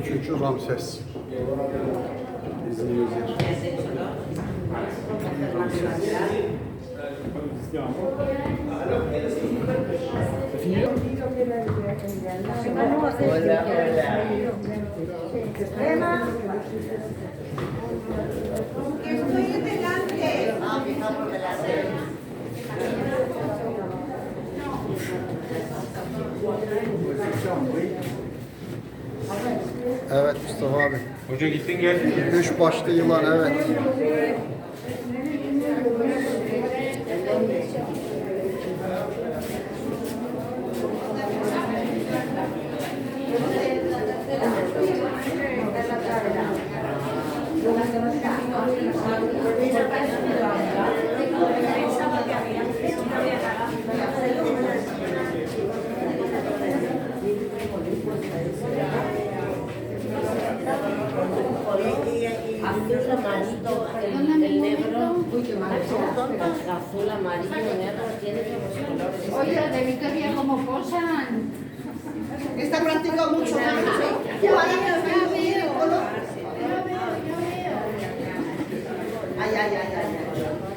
Üçüncü Ramses. İzlediğimiz yer. Estoy Evet Mustafa abi. Hoca gittin geldin. Üç başlı yılan evet. Azul, amarillo, el, el negro, azul, amarillo, negro, tiene los colores. Oye, de Victoria, ¿cómo posan? Esta practica mucho más. Veo, veo. Ay, ay, ay. ay.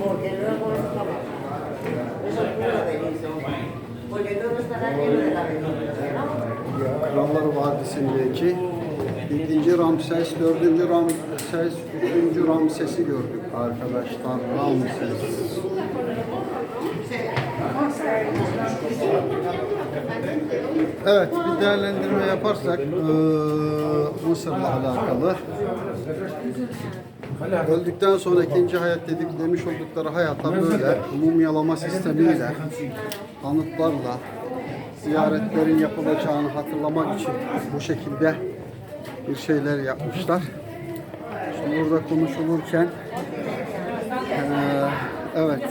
Porque luego es. Eso Ramses, dördüncü Ramses, üçüncü Ramses'i gördük arkadaşlar. Ramses. Evet, bir değerlendirme yaparsak eee, Mısır'la alakalı. Öldükten sonra ikinci hayat dedik demiş oldukları hayata böyle mumyalama sistemiyle, anıtlarla, ziyaretlerin yapılacağını hatırlamak için bu şekilde bir şeyler yapmışlar. Burada konuşulurken eee, evet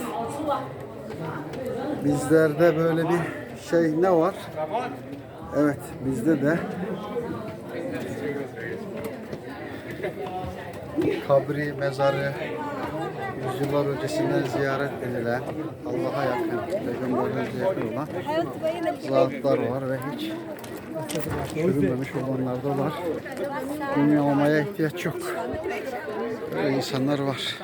bizlerde böyle bir şey ne var? Evet bizde de kabri, mezarı yüzyıllar öncesinden ziyaret edilen Allah'a yakın, peygamberlerine yakın olan zatlar var ve hiç çürümemiş olanlar da var. Olmaya ihtiyaç yok. Böyle insanlar var.